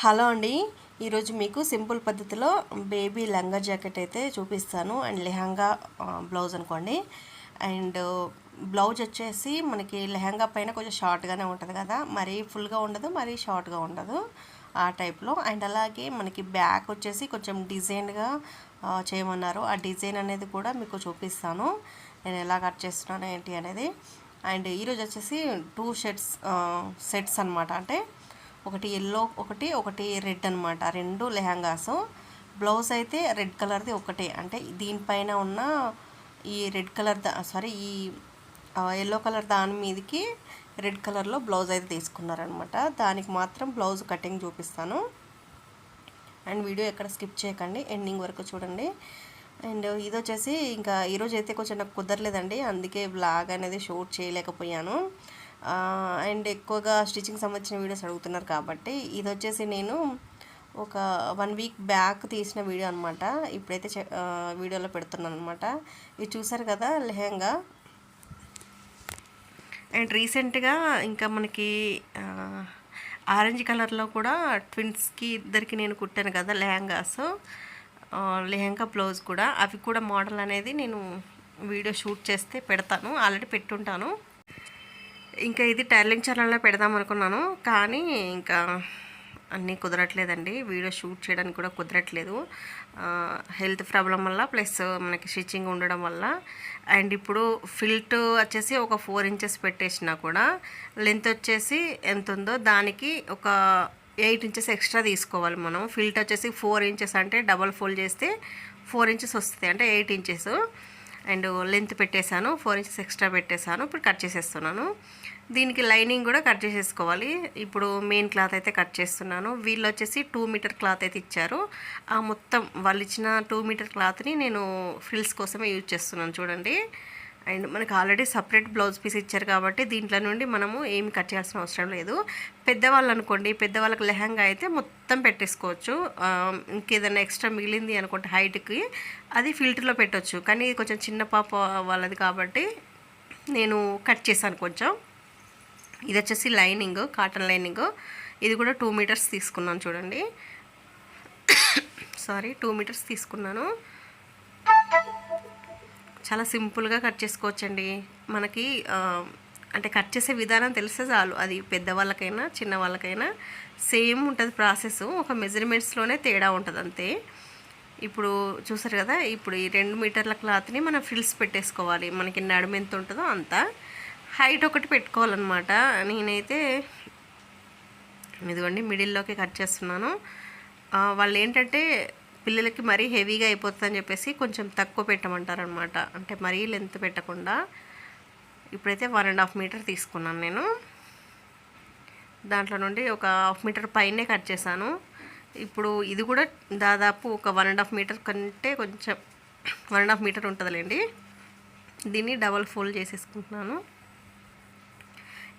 Hello అండి. ఈరోజు మీకు సింపుల్ పద్ధతిలో బేబీ లంగా జాకెట్ అయితే చూపిస్తాను. అండ్ లెహంగా బ్లౌజ్ అనుకోండి. అండ్ బ్లౌజ్ వచ్చేసి మనకి లెహంగా పైన కొంచెం షార్ట్గానే ఉంటుంది కదా. మరీ ఫుల్గా ఉండదు మరీ షార్ట్గా ఉండదు ఆ టైప్లో. అండ్ అలాగే మనకి బ్యాక్ వచ్చేసి కొంచెం డిజైన్గా చేయమన్నారు. ఆ డిజైన్ అనేది కూడా మీకు చూపిస్తాను. నేను ఎలా కట్ చేస్తున్నాను ఏంటి అనేది. అండ్ ఈరోజు వచ్చేసి టూ షర్ట్స్ సెట్స్ అనమాట అంటే ఒకటి ఎల్లో ఒకటి ఒకటి రెడ్ అనమాట రెండు లెహంగాస్. బ్లౌజ్ అయితే రెడ్ కలర్ది ఒకటే. అంటే దీనిపైన ఉన్న ఈ రెడ్ కలర్ దా సారీ ఈ ఎల్లో కలర్ దాని మీదకి రెడ్ కలర్లో బ్లౌజ్ అయితే తీసుకున్నారనమాట దానికి మాత్రం బ్లౌజ్ కటింగ్ చూపిస్తాను. అండ్ వీడియో ఎక్కడ స్కిప్ చేయకండి. ఎండింగ్ వరకు చూడండి. అండ్ ఇది వచ్చేసి ఇంకా ఈరోజు అయితే కొంచెం నాకు కుదరలేదండి. అందుకే బ్లాగ్ అనేది షూట్ చేయలేకపోయాను. అండ్ ఎక్కువగా స్టిచ్చింగ్ సంబంధించిన వీడియోస్ అడుగుతున్నారు కాబట్టి ఇది వచ్చేసి నేను ఒక వన్ వీక్ బ్యాక్ తీసిన వీడియో అనమాట ఇప్పుడైతే చె- వీడియోలో పెడుతున్నాను అనమాట ఇది చూసారు కదా లెహంగా. అండ్ రీసెంట్గా ఇంకా మనకి ఆరెంజ్ కలర్లో కూడా ట్విన్స్కి ఇద్దరికి నేను కుట్టాను కదా లెహంగాస్. లెహంగా బ్లౌజ్ కూడా. అవి కూడా మోడల్ అనేది నేను వీడియో షూట్ చేస్తే పెడతాను. ఆల్రెడీ పెట్టుంటాను. ఇంకా ఇది టైలరింగ్ ఛానల్లో పెడదాం అనుకున్నాను కానీ ఇంకా అన్నీ కుదరట్లేదండి. వీడియో షూట్ చేయడానికి కూడా కుదరట్లేదు. హెల్త్ ప్రాబ్లం వల్ల ప్లస్ మనకి స్టిచ్చింగ్ ఉండడం వల్ల. అండ్ ఇప్పుడు ఫిల్ట్ వచ్చేసి ఒక ఫోర్ ఇంచెస్ పెట్టేసినా కూడా లెంత్ వచ్చేసి ఎంత ఉందో దానికి ఒక ఎయిట్ ఇంచెస్ ఎక్స్ట్రా తీసుకోవాలి మనం. ఫిల్ట్ వచ్చేసి ఫోర్ ఇంచెస్ అంటే డబల్ ఫోల్డ్ చేస్తే ఫోర్ ఇంచెస్ వస్తుంది అంటే ఎయిట్ ఇంచెస్. అండ్ లెంత్ పెట్టేశాను ఫోర్ ఇంచెస్ ఎక్స్ట్రా పెట్టేశాను ఇప్పుడు కట్ చేసేస్తున్నాను. దీనికి లైనింగ్ కూడా కట్ చేసేసుకోవాలి. ఇప్పుడు మెయిన్ క్లాత్ అయితే కట్ చేస్తున్నాను. వీళ్ళు వచ్చేసి టూ మీటర్ క్లాత్ అయితే ఇచ్చారు. ఆ మొత్తం వాళ్ళు ఇచ్చిన టూ మీటర్ క్లాత్ని నేను ఫ్రిల్స్ కోసమే యూజ్ చేస్తున్నాను చూడండి. అండ్ మనకు ఆల్రెడీ సపరేట్ బ్లౌజ్ పీస్ ఇచ్చారు కాబట్టి దీంట్లో నుండి మనము ఏమి కట్ చేయాల్సిన అవసరం లేదు. పెద్దవాళ్ళు అనుకోండి పెద్దవాళ్ళకి లెహంగా అయితే మొత్తం పెట్టేసుకోవచ్చు. ఇంకేదైనా ఎక్స్ట్రా మిగిలింది అనుకుంటే హైట్కి అది ఫిల్టర్లో పెట్టవచ్చు కానీ కొంచెం చిన్న పాప వాళ్ళది కాబట్టి నేను కట్ చేశాను కొంచెం. ఇది వచ్చేసి లైనింగ్ కాటన్ లైనింగ్. ఇది కూడా టూ మీటర్స్ తీసుకున్నాను చూడండి. సారీ టూ మీటర్స్ తీసుకున్నాను. చాలా సింపుల్గా కట్ చేసుకోవచ్చండి. మనకి అంటే కట్ చేసే విధానం తెలిస్తే చాలు. అది పెద్దవాళ్ళకైనా చిన్న వాళ్ళకైనా సేమ్ ఉంటుంది ప్రాసెస్. ఒక మెజర్మెంట్స్లోనే తేడా ఉంటుంది అంతే. ఇప్పుడు చూసారు కదా ఇప్పుడు ఈ రెండు మీటర్ల క్లాత్ని మనం ఫ్రిల్స్ పెట్టేసుకోవాలి. మనకి నడుము ఎంత ఉంటుందో అంత. హైట్ ఒకటి పెట్టుకోవాలన్నమాట. నేనైతే ఇదిగోండి మిడిల్లోకి కట్ చేస్తున్నాను. వాళ్ళు ఏంటంటే పిల్లలకి మరీ హెవీగా అయిపోతుందని చెప్పేసి కొంచెం తక్కువ పెట్టమంటారనమాట అంటే మరీ లెంత్ పెట్టకుండా. ఇప్పుడైతే వన్ అండ్ హాఫ్ మీటర్ తీసుకున్నాను నేను. దాంట్లో నుండి ఒక హాఫ్ మీటర్ పైనే కట్ చేశాను. ఇప్పుడు ఇది కూడా దాదాపు ఒక వన్ అండ్ హాఫ్ మీటర్ కంటే కొంచెం వన్ అండ్ హాఫ్ మీటర్ ఉంటుందిలేండి. దీన్ని డబల్ ఫోల్డ్ చేసేసుకుంటున్నాను.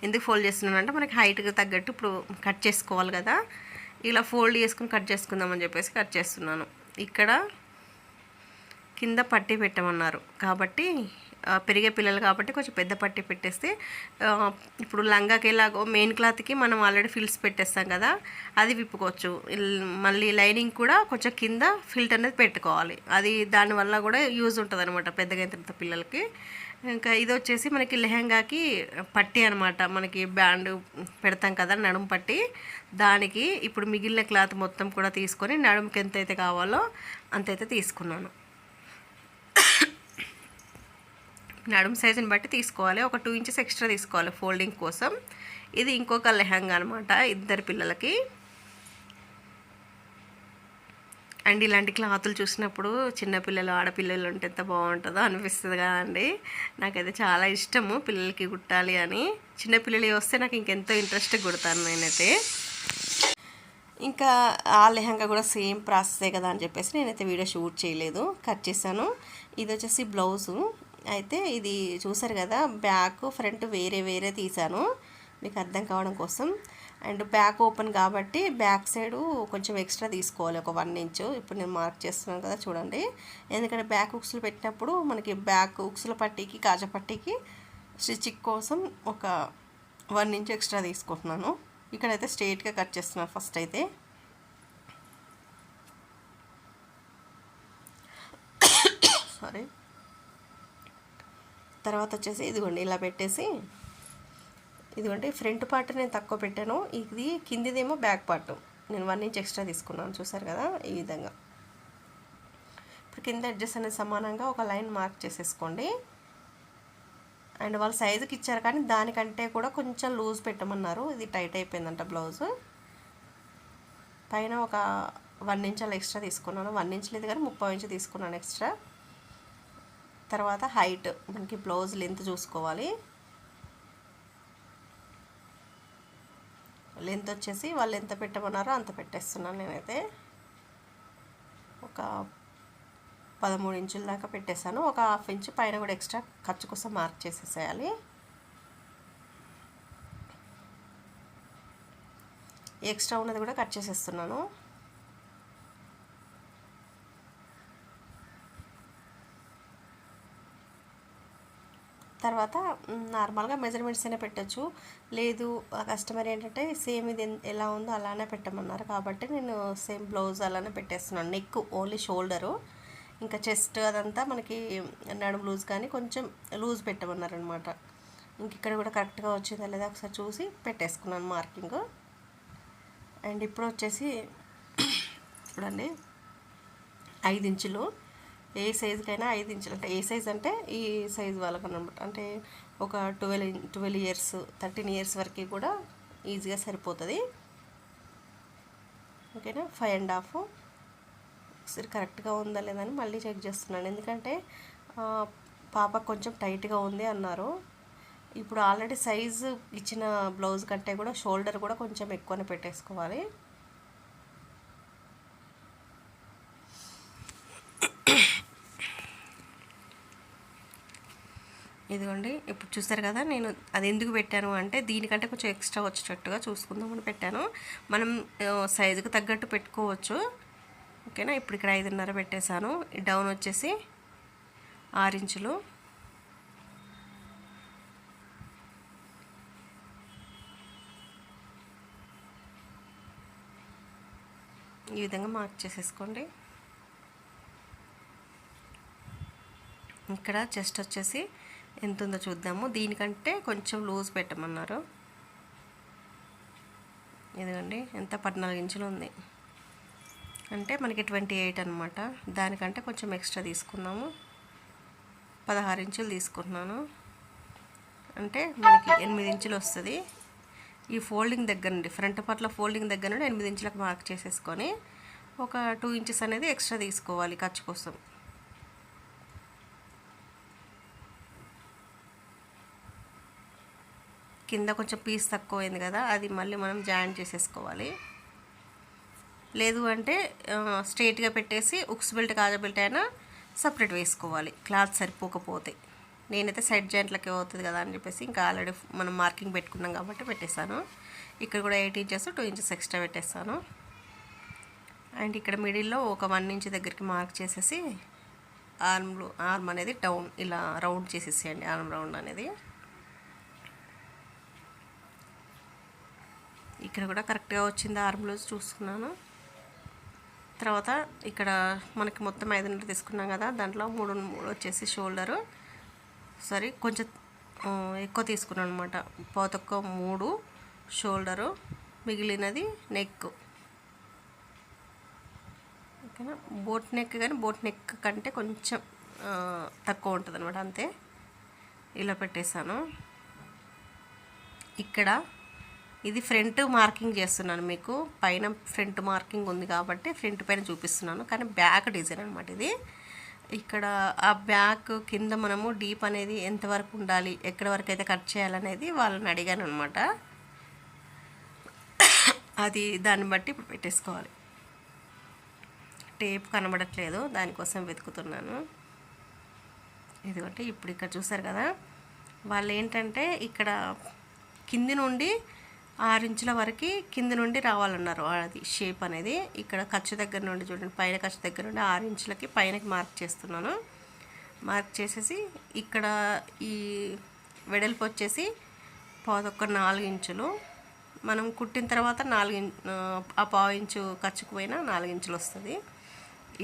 ఎందుకు ఫోల్డ్ చేస్తున్నాను అంటే మనకి హైట్కి తగ్గట్టు ఇప్పుడు కట్ చేసుకోవాలి కదా. ఇలా ఫోల్డ్ చేసుకుని కట్ చేసుకుందామని చెప్పేసి కట్ చేస్తున్నాను. ఇక్కడ కింద పట్టి పెట్టమన్నారు. కాబట్టి పెరిగే పిల్లలు కాబట్టి కొంచెం పెద్ద పట్టి పెట్టేస్తే ఇప్పుడు లంగాకి ఎలాగో మెయిన్ క్లాత్కి మనం ఆల్రెడీ ఫిల్స్ పెట్టేస్తాం కదా అది విప్పుకోవచ్చు. మళ్ళీ లైనింగ్ కూడా కొంచెం కింద ఫిల్ట్ అనేది పెట్టుకోవాలి. అది దానివల్ల కూడా యూజ్ ఉంటుంది అనమాట పెద్దగా అయిన తర్వాత పిల్లలకి. ఇంకా ఇది వచ్చేసి మనకి లెహంగాకి పట్టి అనమాట మనకి బ్యాండ్ పెడతాం కదా నడుము పట్టి. దానికి ఇప్పుడు మిగిలిన క్లాత్ మొత్తం కూడా తీసుకొని నడుముకి ఎంతైతే కావాలో అంతైతే తీసుకున్నాను. నడుము సైజుని బట్టి తీసుకోవాలి. ఒక టూ ఇంచెస్ ఎక్స్ట్రా తీసుకోవాలి ఫోల్డింగ్ కోసం. ఇది ఇంకొక లెహంగా అనమాట ఇద్దరు పిల్లలకి. అండ్ ఇలాంటి క్లాతులు చూసినప్పుడు చిన్నపిల్లలు ఆడపిల్లలు ఉంటే ఎంత బాగుంటుందో అనిపిస్తుంది కదండి. నాకైతే చాలా ఇష్టము పిల్లలకి కుట్టాలి అని. చిన్నపిల్లలు వస్తే నాకు ఇంకెంతో ఇంట్రెస్ట్ కుడతాను నేనైతే. ఇంకా ఆ లెహంగా కూడా సేమ్ ప్రాసెసే కదా అని చెప్పేసి నేనైతే వీడియో షూట్ చేయలేదు. కట్ చేశాను. ఇది వచ్చేసి బ్లౌజు. అయితే ఇది చూసారు కదా బ్యాక్ ఫ్రంట్ వేరే వేరే తీశాను. మీకు అర్థం కావడం కోసం. అండ్ బ్యాక్ ఓపెన్ కాబట్టి బ్యాక్ సైడ్ కొంచెం ఎక్స్ట్రా తీసుకోవాలి ఒక వన్ ఇంచ్. ఇప్పుడు నేను మార్క్ చేస్తున్నాను కదా చూడండి. ఎందుకంటే బ్యాక్ ఉక్సులు పెట్టినప్పుడు మనకి బ్యాక్ ఉక్సుల పట్టీకి కాజపట్టీకి స్టిచ్చింగ్ కోసం ఒక వన్ ఇంచ్ ఎక్స్ట్రా తీసుకుంటున్నాను. ఇక్కడైతే స్ట్రైట్గా కట్ చేస్తున్నాను ఫస్ట్ అయితే. సారీ తర్వాత వచ్చేసి ఇదిగోండి ఇలా పెట్టేసి ఇదిగోండి ఫ్రంట్ పార్ట్ నేను తక్కువ పెట్టాను. ఇది కిందిదేమో బ్యాక్ పార్ట్. నేను వన్ ఇంచ్ ఎక్స్ట్రా తీసుకున్నాను చూసారు కదా? ఈ విధంగా. ఇప్పుడు కింద అడ్జస్ట్ అనేది సమానంగా ఒక లైన్ మార్క్ చేసేసుకోండి. అండ్ వాళ్ళ సైజుకి ఇచ్చారు కానీ దానికంటే కూడా కొంచెం లూజ్ పెట్టమన్నారు. ఇది టైట్ అయిపోయిందంట బ్లౌజ్. పైన ఒక వన్ ఇంచ్ అలా ఎక్స్ట్రా తీసుకున్నాను. వన్ ఇంచ్ లేదు కానీ ముప్పై ఇంచ్ తీసుకున్నాను ఎక్స్ట్రా. తర్వాత హైట్ మనకి బ్లౌజ్ లెంత్ చూసుకోవాలి. లెంత్ వచ్చేసి వాళ్ళు ఎంత పెట్టమన్నారో అంత పెట్టేస్తున్నాను నేనైతే. ఒక పదమూడు ఇంచుల దాకా పెట్టేశాను. ఒక హాఫ్ ఇంచ్ పైన కూడా ఎక్స్ట్రా ఖర్చు కోసం మార్క్ చేసేసేయాలి. ఎక్స్ట్రా ఉన్నది కూడా కట్ చేసేస్తున్నాను. తర్వాత నార్మల్గా మెజర్మెంట్స్ అయినా పెట్టచ్చు. లేదు ఆ కస్టమర్ ఏంటంటే సేమ్ ఇది ఎలా ఉందో అలానే పెట్టమన్నారు. కాబట్టి నేను సేమ్ బ్లౌజ్ అలానే పెట్టేస్తున్నాను. Neck only shoulder. ఇంకా చెస్ట్ అదంతా మనకి నడుము లూజ్ కానీ కొంచెం లూజ్ పెట్టమన్నారు అనమాట ఇంక ఇక్కడ కూడా కరెక్ట్గా వచ్చిందా లేదా ఒకసారి చూసి పెట్టేసుకున్నాను మార్కింగ్. అండ్ ఇప్పుడు వచ్చేసి చూడండి ఐదు ఇంచులు. ఏ సైజుకైనా ఐదు ఇంచులు. అంటే ఏ సైజ్ అంటే ఈ సైజ్ వాళ్ళకి అనమాట అంటే ఒక twelve twelve years thirteen years వరకు కూడా ఈజీగా సరిపోతుంది. ఓకేనా? Five and half. ఒకసారి కరెక్ట్గా ఉందా లేదని మళ్ళీ చెక్ చేస్తున్నాను. ఎందుకంటే పాప కొంచెం టైట్గా ఉంది అన్నారు. ఇప్పుడు ఆల్రెడీ సైజు ఇచ్చిన బ్లౌజ్ కంటే కూడా షోల్డర్ కూడా కొంచెం ఎక్కువనే పెట్టేసుకోవాలి. ఇదిగోండి ఇప్పుడు చూసారు కదా నేను అది ఎందుకు పెట్టాను అంటే దీనికంటే కొంచెం ఎక్స్ట్రా వచ్చేటట్టుగా చూసుకుందామని పెట్టాను. మనం సైజుకు సైజుకి తగ్గట్టు పెట్టుకోవచ్చు. ఓకేనా? ఇప్పుడు ఇక్కడ ఐదున్నర పెట్టేశాను. డౌన్ వచ్చేసి ఆరు ఇంచులు ఈ విధంగా మార్క్ చేసేసుకోండి. ఇక్కడ చెస్ట్ వచ్చేసి ఎంత ఉందో చూద్దాము. దీనికంటే కొంచెం లూజ్ పెట్టమన్నారు. ఇదిగోండి ఎంత పద్నాలుగు ఇంచులు ఉంది. అంటే మనకి ట్వంటీ ఎయిట్ అనమాట దానికంటే కొంచెం ఎక్స్ట్రా తీసుకున్నాము. పదహారు ఇంచులు తీసుకుంటున్నాను. అంటే మనకి ఎనిమిది ఇంచులు వస్తుంది. ఈ ఫోల్డింగ్ దగ్గర నుండి ఫ్రంట్ పట్ల ఫోల్డింగ్ దగ్గర నుండి ఎనిమిది ఇంచులకు మార్క్ చేసేసుకొని ఒక టూ ఇంచెస్ అనేది ఎక్స్ట్రా తీసుకోవాలి ఖర్చు కోసం. కింద కొంచెం పీస్ తక్కువైంది కదా అది మళ్ళీ మనం జాయిన్ చేసేసుకోవాలి. లేదు అంటే స్ట్రైట్గా పెట్టేసి ఉక్స్ బెల్ట్ కాజా బెల్ట్ అయినా సపరేట్ వేసుకోవాలి. క్లాత్ సరిపోకపోతే. నేనైతే సైడ్ జాయింట్లకి అవుతుంది కదా అని చెప్పేసి ఇంకా ఆల్రెడీ మనం మార్కింగ్ పెట్టుకున్నాం కాబట్టి పెట్టేశాను. ఇక్కడ కూడా eight inches two inches extra పెట్టేస్తాను అండ్ ఇక్కడ మిడిల్లో ఒక వన్ ఇంచ్ దగ్గరికి మార్క్ చేసేసి ఆర్మ్లు ఆర్మ్ అనేది డౌన్ ఇలా రౌండ్ చేసేసేయండి ఆర్మ్ రౌండ్ అనేది. ఇక్కడ కూడా కరెక్ట్గా వచ్చింది ఆర్మ్ బ్లౌజ్ చూసుకున్నాను. తర్వాత ఇక్కడ మనకి మొత్తం ఐదున్నర తీసుకున్నాం కదా దాంట్లో మూడు మూడు వచ్చేసి షోల్డరు. సారీ కొంచెం ఎక్కువ తీసుకున్నాను అనమాట పోతొక్క మూడు షోల్డరు మిగిలినది నెక్. ఓకేనా? బోట్ నెక్ కానీ బోట్ నెక్ కంటే కొంచెం తక్కువ ఉంటుంది అనమాట అంతే. ఇలా పెట్టేశాను. ఇక్కడ ఇది ఫ్రంట్ మార్కింగ్ చేస్తున్నాను మీకు. పైన ఫ్రంట్ మార్కింగ్ ఉంది కాబట్టి ఫ్రంట్ పైన చూపిస్తున్నాను. కానీ బ్యాక్ డిజైన్ అనమాట ఇది. ఇక్కడ ఆ బ్యాక్ కింద మనము డీప్ అనేది ఎంతవరకు ఉండాలి ఎక్కడి వరకు అయితే కట్ చేయాలనేది వాళ్ళని అడిగాను అనమాట అది దాన్ని బట్టి ఇప్పుడు పెట్టేసుకోవాలి. టేప్ కనబడట్లేదు దానికోసం వెతుకుతున్నాను. ఎందుకంటే ఇప్పుడు ఇక్కడ చూసారు కదా. వాళ్ళు ఏంటంటే ఇక్కడ కింది నుండి ఆరు ఇంచుల వరకు కింద నుండి రావాలన్నారు. అది షేప్ అనేది ఇక్కడ ఖర్చు దగ్గర నుండి చూడండి పైన ఖర్చు దగ్గర నుండి ఆరు ఇంచులకి పైనకి మార్క్ చేస్తున్నాను. మార్క్ చేసేసి ఇక్కడ ఈ వెడల్పు వచ్చేసి పాదొక్క నాలుగు ఇంచులు. మనం కుట్టిన తర్వాత నాలుగు ఆ పావు ఇంచు ఖర్చుకు పోయినా నాలుగు ఇంచులు వస్తుంది.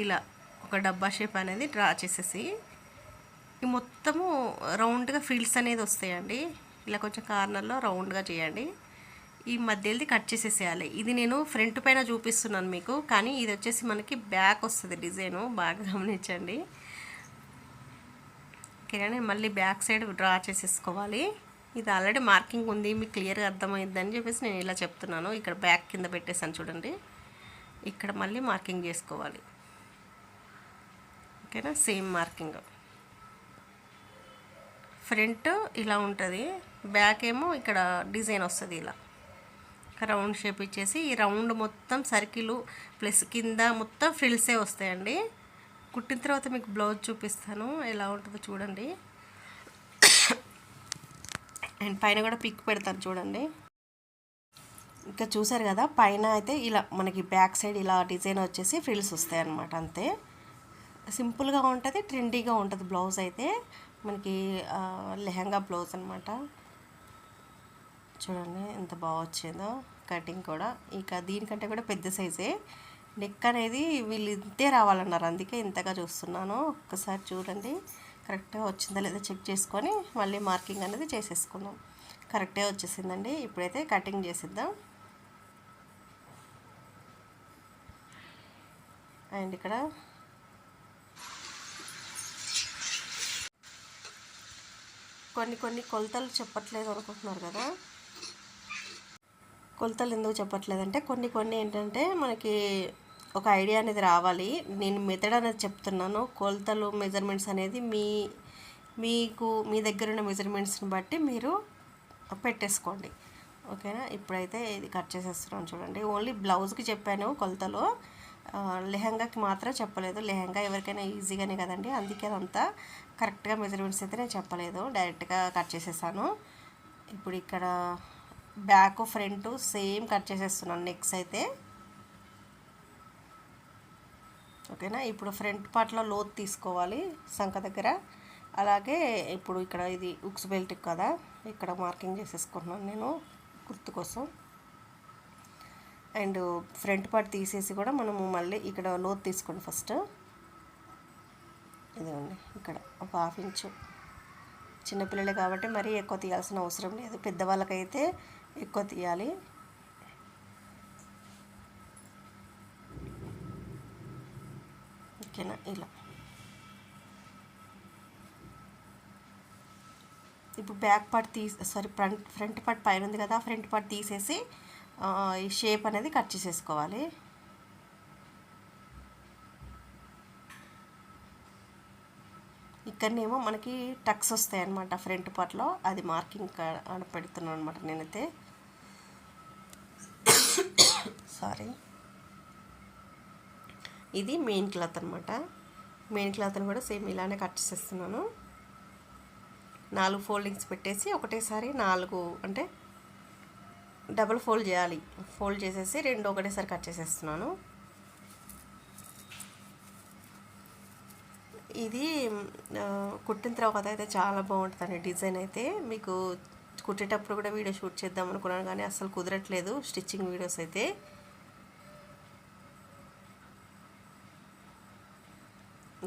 ఇలా ఒక డబ్బా షేప్ అనేది డ్రా చేసేసి ఈ మొత్తము రౌండ్గా ఫీల్డ్స్ అనేది వస్తాయండి. ఇలా కొంచెం కార్నర్లో రౌండ్గా చేయండి. ఈ మధ్యది కట్ చేసేసేయాలి. ఇది నేను ఫ్రంట్ పైన చూపిస్తున్నాను మీకు కానీ ఇది వచ్చేసి మనకి బ్యాక్ వస్తుంది డిజైను. బాగా గమనించండి. ఓకేనా మళ్ళీ బ్యాక్ సైడ్ డ్రా చేసేసుకోవాలి. ఇది ఆల్రెడీ మార్కింగ్ ఉంది మీకు క్లియర్గా అర్థమైందని చెప్పేసి నేను ఇలా చెప్తున్నాను. ఇక్కడ బ్యాక్ కింద పెట్టేసాను చూడండి. ఇక్కడ మళ్ళీ మార్కింగ్ చేసుకోవాలి. ఓకేనా సేమ్ మార్కింగ్. ఫ్రంట్ ఇలా ఉంటుంది బ్యాక్ ఏమో ఇక్కడ డిజైన్ వస్తుంది ఇలా. రౌండ్ షేప్ ఇచ్చేసి ఈ రౌండ్ మొత్తం సర్కిల్ ప్లస్ కింద మొత్తం ఫ్రిల్సే వస్తాయండి. కుట్టిన తర్వాత మీకు బ్లౌజ్ చూపిస్తాను. ఎలా ఉంటుందో చూడండి. అండ్ పైన కూడా పిక్ పెడతాను చూడండి. ఇంకా చూసారు కదా పైన అయితే ఇలా మనకి బ్యాక్ సైడ్ ఇలా డిజైన్ వచ్చేసి ఫ్రిల్స్ వస్తాయి అన్నమాట అంతే. సింపుల్గా ఉంటుంది ట్రెండీగా ఉంటుంది బ్లౌజ్ అయితే. మనకి లెహంగా బ్లౌజ్ అనమాట చూడండి ఎంత బాగా వచ్చిందో. కటింగ్ కూడా. ఇక దీనికంటే కూడా పెద్ద సైజే నెక్ అనేది వీళ్ళు ఇంతే రావాలన్నారు. అందుకే ఇంతగా చూస్తున్నాను. ఒక్కసారి చూడండి. కరెక్ట్గా వచ్చిందా లేదా చెక్ చేసుకొని మళ్ళీ మార్కింగ్ అనేది చేసేసుకుందాం. కరెక్టే వచ్చేసిందండి. ఇప్పుడైతే కటింగ్ చేసిద్దాం. అండ్ ఇక్కడ కొన్ని కొన్ని కొలతలు చెప్పట్లేదు అనుకుంటున్నారు కదా. కొలతలు ఎందుకు చెప్పట్లేదంటే కొన్ని కొన్ని ఏంటంటే మనకి ఒక ఐడియా అనేది రావాలి. నేను మెథడ్ అనేది చెప్తున్నాను. కొలతలు మెజర్మెంట్స్ అనేది మీ మీకు మీ దగ్గర ఉన్న మెజర్మెంట్స్ని బట్టి మీరు పెట్టేసుకోండి. ఓకేనా? ఇప్పుడైతే ఇది కట్ చేసేస్తున్నాను చూడండి. ఓన్లీ బ్లౌజ్కి చెప్పాను కొలతలు. లెహంగాకి మాత్రం చెప్పలేదు. లెహంగా ఎవరికైనా ఈజీగానే కదండి. అందుకే అదంతా కరెక్ట్గా మెజర్మెంట్స్ అయితే నేను చెప్పలేదు. డైరెక్ట్గా కట్ చేసేసాను. ఇప్పుడు ఇక్కడ బ్యాక్ ఫ్రంట్ సేమ్ కట్ చేసేస్తున్నాను నెక్స్ అయితే. ఓకేనా? ఇప్పుడు ఫ్రంట్ పార్ట్లో లోత్ తీసుకోవాలి సంఖ దగ్గర. అలాగే ఇప్పుడు ఇక్కడ ఇది ఉక్స్ బెల్ట్ కదా ఇక్కడ మార్కింగ్ చేసేసుకుంటున్నాను నేను గుర్తు కోసం. అండ్ ఫ్రంట్ పార్ట్ తీసేసి కూడా మనము మళ్ళీ ఇక్కడ లోత్ తీసుకోండి ఫస్ట్. ఇదిగోండి ఇక్కడ ఒక హాఫ్ ఇంచు. చిన్నపిల్లలే కాబట్టి మరీ ఎక్కువ తీయాల్సిన అవసరం లేదు. పెద్దవాళ్ళకైతే ఎక్కువ తీయాలి. ఓకేనా? ఇలా. ఇప్పుడు బ్యాక్ పార్ట్ తీసి సారీ ఫ్రంట్ ఫ్రంట్ పార్ట్ పైన ఉంది కదా ఫ్రంట్ పార్ట్ తీసేసి ఈ షేప్ అనేది కట్ చేసేసుకోవాలి. ఇక్కడనేమో మనకి టక్స్ వస్తాయి ఫ్రంట్ పార్ట్లో. అది మార్కింగ్ ఆడ పెడుతున్నాను అనమాట నేనైతే. సారీ. ఇది మెయిన్ క్లాత్ అనమాట మెయిన్ క్లాత్ని కూడా సేమ్ ఇలానే కట్ చేసేస్తున్నాను. నాలుగు ఫోల్డింగ్స్ పెట్టేసి ఒకటేసారి నాలుగు అంటే డబుల్ ఫోల్డ్ చేయాలి. ఫోల్డ్ చేసేసి రెండు ఒకటేసారి కట్ చేసేస్తున్నాను. ఇది కుట్టిన తర్వాత అయితే చాలా బాగుంటుంది డిజైన్ అయితే. మీకు కుట్టేటప్పుడు కూడా వీడియో షూట్ చేద్దాం అనుకున్నాను కానీ అసలు కుదరట్లేదు స్టిచ్చింగ్ వీడియోస్ అయితే.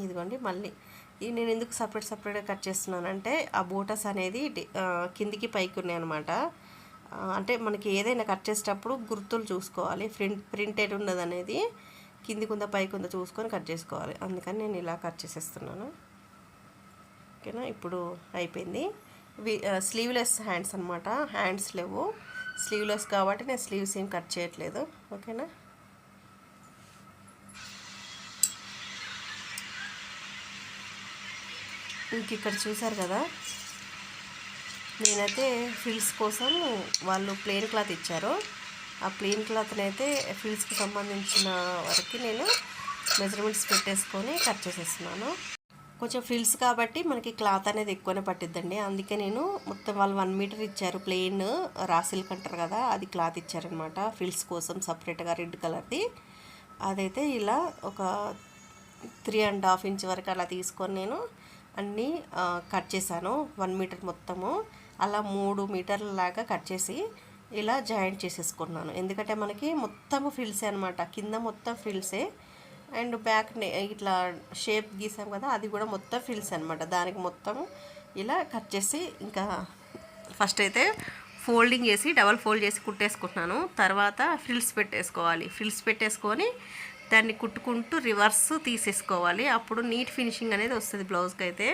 ఇదిగోండి మళ్ళీ. ఇది నేను ఎందుకు సపరేట్ సపరేట్గా కట్ చేస్తున్నానంటే ఆ బోటస్ అనేది కిందికి పైకి ఉన్నాయి అనమాట అంటే మనకి ఏదైనా కట్ చేసేటప్పుడు గుర్తులు చూసుకోవాలి. ప్రింట్ ప్రింటెడ్ ఉన్నది అనేది కింది కుందా పైకి ఉందా చూసుకొని కట్ చేసుకోవాలి. అందుకని నేను ఇలా కట్ చేసేస్తున్నాను. ఓకేనా? ఇప్పుడు అయిపోయింది. స్లీవ్లెస్ హ్యాండ్స్ అనమాట హ్యాండ్స్ లేవు. స్లీవ్లెస్ కాబట్టి నేను స్లీవ్స్ ఏం కట్ చేయట్లేదు. ఓకేనా? ఇంక ఇక్కడ చూసారు కదా? నేనైతే ఫిల్స్ కోసం వాళ్ళు ప్లెయిన్ క్లాత్ ఇచ్చారు. ఆ ప్లెయిన్ క్లాత్ని అయితే ఫిల్స్కి సంబంధించిన వరకు నేను మెజర్మెంట్స్ పెట్టేసుకొని కట్ చేసేస్తున్నాను. కొంచెం ఫిల్స్ కాబట్టి మనకి క్లాత్ అనేది ఎక్కువనే పట్టిద్దండి. అందుకే నేను మొత్తం వాళ్ళు వన్ మీటర్ ఇచ్చారు ప్లెయిన్ రాసిల్ సిల్క్ అంటారు కదా అది క్లాత్ ఇచ్చారనమాట ఫిల్స్ కోసం సపరేట్గా రెడ్ కలర్ది. అదైతే ఇలా ఒక త్రీ అండ్ హాఫ్ ఇంచ్ వరకు అలా తీసుకొని నేను అన్నీ కట్ చేశాను. వన్ మీటర్ మొత్తము. అలా మూడు మీటర్ల లాగా కట్ చేసి ఇలా జాయింట్ చేసేసుకున్నాను ఎందుకంటే మనకి మొత్తము ఫ్రిల్సే అనమాట కింద మొత్తం ఫ్రిల్సే అండ్ బ్యాక్ ఇట్లా షేప్ గీసాం కదా అది కూడా మొత్తం ఫిల్స్ అనమాట దానికి మొత్తం ఇలా కట్ చేసి ఇంకా ఫస్ట్ అయితే ఫోల్డింగ్ చేసి డబల్ ఫోల్డ్ చేసి కుట్టేసుకుంటున్నాను. తర్వాత ఫ్రిల్స్ పెట్టేసుకోవాలి. ఫ్రిల్స్ పెట్టేసుకొని దాన్ని కుట్టుకుంటూ రివర్స్ తీసేసుకోవాలి. అప్పుడు నీట్ ఫినిషింగ్ అనేది వస్తుంది బ్లౌజ్కి అయితే.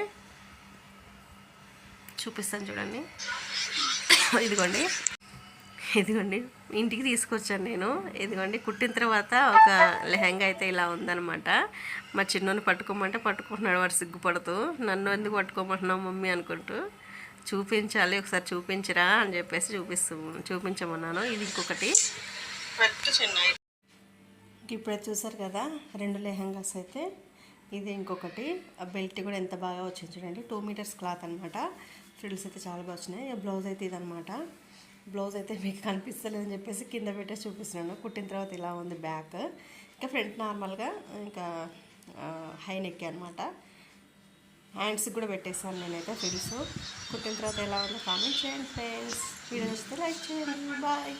చూపిస్తాను చూడండి. ఇదిగోండి. ఇదిగోండి ఇంటికి తీసుకొచ్చాను నేను. ఇదిగోండి కుట్టిన తర్వాత ఒక లెహంగా అయితే ఇలా ఉందన్నమాట. మా చిన్నోని పట్టుకోమంటే పట్టుకుంటున్నాడు వాడు సిగ్గుపడుతూ నన్ను ఎందుకు పట్టుకోమంటున్నావు మమ్మీ అనుకుంటూ చూపించాలి ఒకసారి చూపించరా అని చెప్పేసి చూపిస్తూ చూపించమన్నాను. ఇది ఇంకొకటి. ఇప్పుడైతే చూసారు కదా రెండు లెహంగాస్ అయితే. ఇది ఇంకొకటి. ఆ బెల్ట్ కూడా ఎంత బాగా వచ్చింది చూడండి. టూ మీటర్స్ క్లాత్ అనమాట ఫ్రిల్స్ అయితే చాలా బాగా వచ్చినాయి. బ్లౌజ్ అయితే ఇదనమాట బ్లౌజ్ అయితే మీకు కనిపిస్తలేదని చెప్పేసి కింద పెట్టేసి చూపిస్తున్నాను. కుట్టిన తర్వాత ఇలా ఉంది బ్యాక్. ఇంకా ఫ్రంట్ నార్మల్గా ఇంకా హై నెక్ అనమాట హ్యాండ్స్కి కూడా పెట్టేసాను నేనైతే ఫ్రిల్స్ కుట్టిన తర్వాత ఎలా ఉందో కామెంట్ చేయండి ఫ్రెండ్స్. వీడియో వస్తే లైక్ చేయండి. బాయ్.